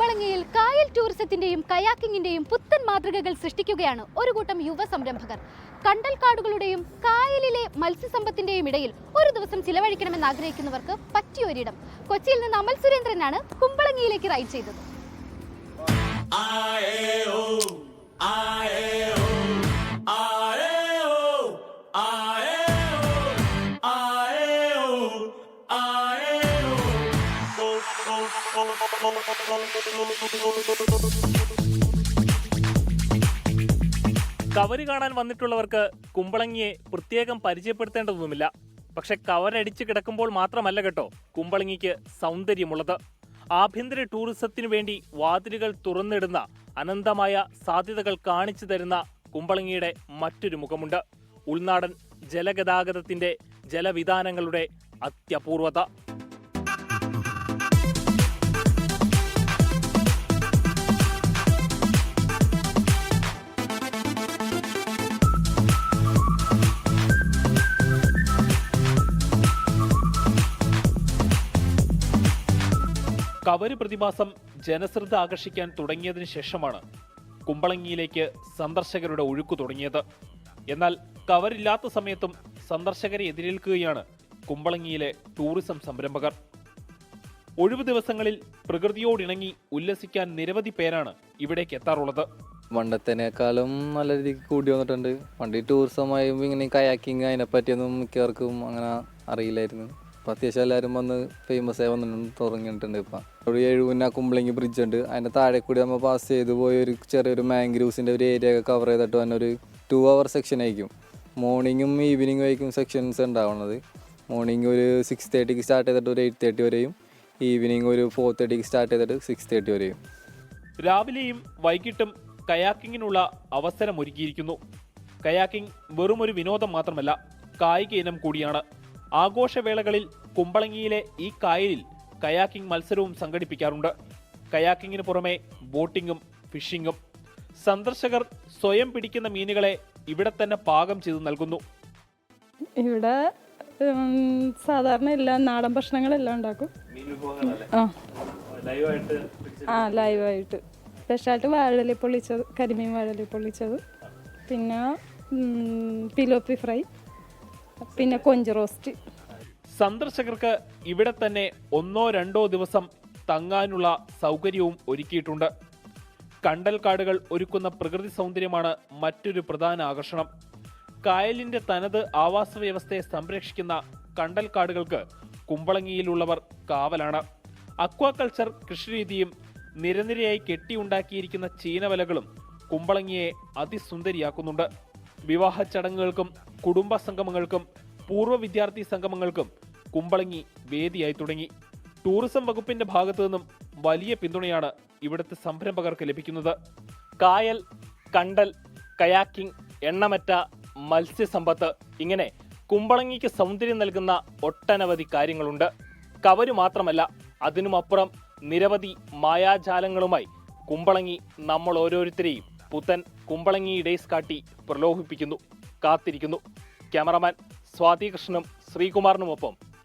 കുമ്പളങ്ങിയിൽ കായൽ ടൂറിസത്തിന്റെയും കയാക്കിങ്ങിന്റെയും പുത്തൻ മാതൃകകൾ സൃഷ്ടിക്കുകയാണ് ഒരു കൂട്ടം യുവ സംരംഭകർ. കണ്ടൽക്കാടുകളുടെയും കായലിലെ മത്സ്യസമ്പത്തിന്റെയും ഇടയിൽ ഒരു ദിവസം ചിലവഴിക്കണമെന്ന് ആഗ്രഹിക്കുന്നവർക്ക് പറ്റിയ ഒരിടം കൊച്ചിയിൽ നിന്ന് അമൽ സുരേന്ദ്രനാണ് കുമ്പളങ്ങിയിലേക്ക് റൈഡ് ചെയ്തത്. കവര് കാണാൻ വന്നിട്ടുള്ളവർക്ക് കുമ്പളങ്ങിയെ പ്രത്യേകം പരിചയപ്പെടുത്തേണ്ടതൊന്നുമില്ല. പക്ഷെ കവരടിച്ച് കിടക്കുമ്പോൾ മാത്രമല്ല കേട്ടോ കുമ്പളങ്ങിക്ക് സൗന്ദര്യമുള്ളത്. ആഭ്യന്തര ടൂറിസത്തിനു വേണ്ടി വാതിലുകൾ തുറന്നിടുന്ന അനന്തമായ സാധ്യതകൾ കാണിച്ചു തരുന്ന കുമ്പളങ്ങിയുടെ മറ്റൊരു മുഖമുണ്ട്. ഉൾനാടൻ ജലഗതാഗതത്തിന്റെ ജലവിധാനങ്ങളുടെ അത്യപൂർവത കവര് പ്രതിമാസം ജനശ്രദ്ധ ആകർഷിക്കാൻ തുടങ്ങിയതിനു ശേഷമാണ് കുമ്പളങ്ങിയിലേക്ക് സന്ദർശകരുടെ ഒഴുക്ക് തുടങ്ങിയത്. എന്നാൽ കവരില്ലാത്ത സമയത്തും സന്ദർശകരെ എതിരേൽക്കുകയാണ് കുമ്പളങ്ങിയിലെ ടൂറിസം സംരംഭകർ. ഒഴിവു ദിവസങ്ങളിൽ പ്രകൃതിയോടിണങ്ങി ഉല്ലസിക്കാൻ നിരവധി പേരാണ് ഇവിടേക്ക് എത്താറുള്ളത്. പണ്ടത്തേനേക്കാളും നല്ല രീതിക്ക് കൂടി വന്നിട്ടുണ്ട്. പണ്ട് ടൂറിസം ടൂറിസമായി ഇങ്ങനെ കയാക്കിങ് അതിനെപ്പറ്റിയൊന്നും മിക്കവർക്കും അങ്ങനെ അറിയില്ലായിരുന്നു. ഇപ്പം അത്യാവശ്യം എല്ലാവരും വന്ന് ഫേമസ് ആയി വന്നിട്ടുണ്ട് തുടങ്ങിയിട്ടുണ്ട് ഇപ്പം. ഒരു എഴുപുന്ന കുമ്പളങ്ങി ബ്രിഡ്ജ് ഉണ്ട്. അതിന്റെ താഴെ കൂടി നമ്മൾ പാസ് ചെയ്ത് പോയ ഒരു ചെറിയൊരു മാംഗ്രൂവ്സിന്റെ ഒരു ഏരിയ ഒക്കെ കവർ ചെയ്തിട്ട് തന്നെ ഒരു ടു അവർ സെക്ഷൻ ആയിരിക്കും. മോർണിംഗും ഈവനിങ്ങും ആയിരിക്കും സെക്ഷൻസ് ഉണ്ടാവുന്നത്. മോർണിംഗ് ഒരു സിക്സ് തേർട്ടിക്ക് സ്റ്റാർട്ട് ചെയ്തിട്ട് ഒരു എയ്റ്റ് തേർട്ടി വരെയും. ഈവനിങ് ഒരു ഫോർ തേർട്ടിക്ക് സ്റ്റാർട്ട് ചെയ്തിട്ട് സിക്സ് തേർട്ടി വരെയും. രാവിലെയും വൈകിട്ടും കയാക്കിങ്ങിനുള്ള അവസരം ഒരുക്കിയിരിക്കുന്നു. കയാക്കിംഗ് വെറും ഒരു വിനോദം മാത്രമല്ല കായിക ഇനം കൂടിയാണ്. ആഘോഷവേളകളിൽ കുമ്പളങ്ങിയിലെ ഈ കായലിൽ കയാക്കിംഗ് മത്സരവും സംഘടിപ്പിക്കാറുണ്ട്. കയാക്കിങ്ങിന് പുറമെ ബോട്ടിങ്ങും ഫിഷിങ്ങും. സന്ദർശകർ സ്വയം പിടിക്കുന്ന മീനുകളെ ഇവിടെ തന്നെ പാകം ചെയ്തു നൽകുന്നു. ഇവിടെ സാധാരണ എല്ലാ നാടൻ ഭക്ഷണങ്ങളെല്ലാം ഉണ്ടാക്കും. ആ. ആ ലൈവായിട്ട്. സ്പെഷ്യലായിട്ട് വാഴലി പൊള്ളിച്ചത് കരിമീൻ വാഴലി പൊള്ളിച്ചത്. പിന്നെ പിലോപ്പി ഫ്രൈ. പിന്നെ കൊഞ്ച് റോസ്റ്റ്. സന്ദർശകർക്ക് ഇവിടെ തന്നെ ഒന്നോ രണ്ടോ ദിവസം തങ്ങാനുള്ള സൗകര്യവും ഒരുക്കിയിട്ടുണ്ട്. കണ്ടൽക്കാടുകൾ ഒരുക്കുന്ന പ്രകൃതി സൗന്ദര്യമാണ് മറ്റൊരു പ്രധാന ആകർഷണം. കായലിന്റെ തനത് ആവാസ വ്യവസ്ഥയെ സംരക്ഷിക്കുന്ന കണ്ടൽക്കാടുകൾക്ക് കുമ്പളങ്ങിയിലുള്ളവർ കാവലാണ്. അക്വാകൾച്ചർ കൃഷിരീതിയും നിരനിരയായി കെട്ടിയുണ്ടാക്കിയിരിക്കുന്ന ചീനവലകളും കുമ്പളങ്ങിയെ അതിസുന്ദരിയാക്കുന്നുണ്ട്. വിവാഹ ചടങ്ങുകൾക്കും കുടുംബ സംഗമങ്ങൾക്കും പൂർവ വിദ്യാർത്ഥി സംഗമങ്ങൾക്കും കുമ്പളങ്ങി വേദിയായി തുടങ്ങി. ടൂറിസം വകുപ്പിന്റെ ഭാഗത്തു നിന്നും വലിയ പിന്തുണയാണ് ഇവിടുത്തെ സംരംഭകർക്ക് ലഭിക്കുന്നത്. കായൽ കണ്ടൽ കയാക്കിംഗ് എണ്ണമറ്റ മത്സ്യസമ്പത്ത് ഇങ്ങനെ കുമ്പളങ്ങിക്ക് സൗന്ദര്യം നൽകുന്ന ഒട്ടനവധി കാര്യങ്ങളുണ്ട്. കവര് മാത്രമല്ല അതിനുമപ്പുറം നിരവധി മായാജാലങ്ങളുമായി കുമ്പളങ്ങി നമ്മൾ ഓരോരുത്തരെയും പുത്തൻ കുമ്പളങ്ങി ഡേയ്സ് കാട്ടി പ്രലോഭിപ്പിക്കുന്നു കാത്തിരിക്കുന്നു. ക്യാമറമാൻ സ്വാതികൃഷ്ണനും ശ്രീകുമാറിനുമൊപ്പം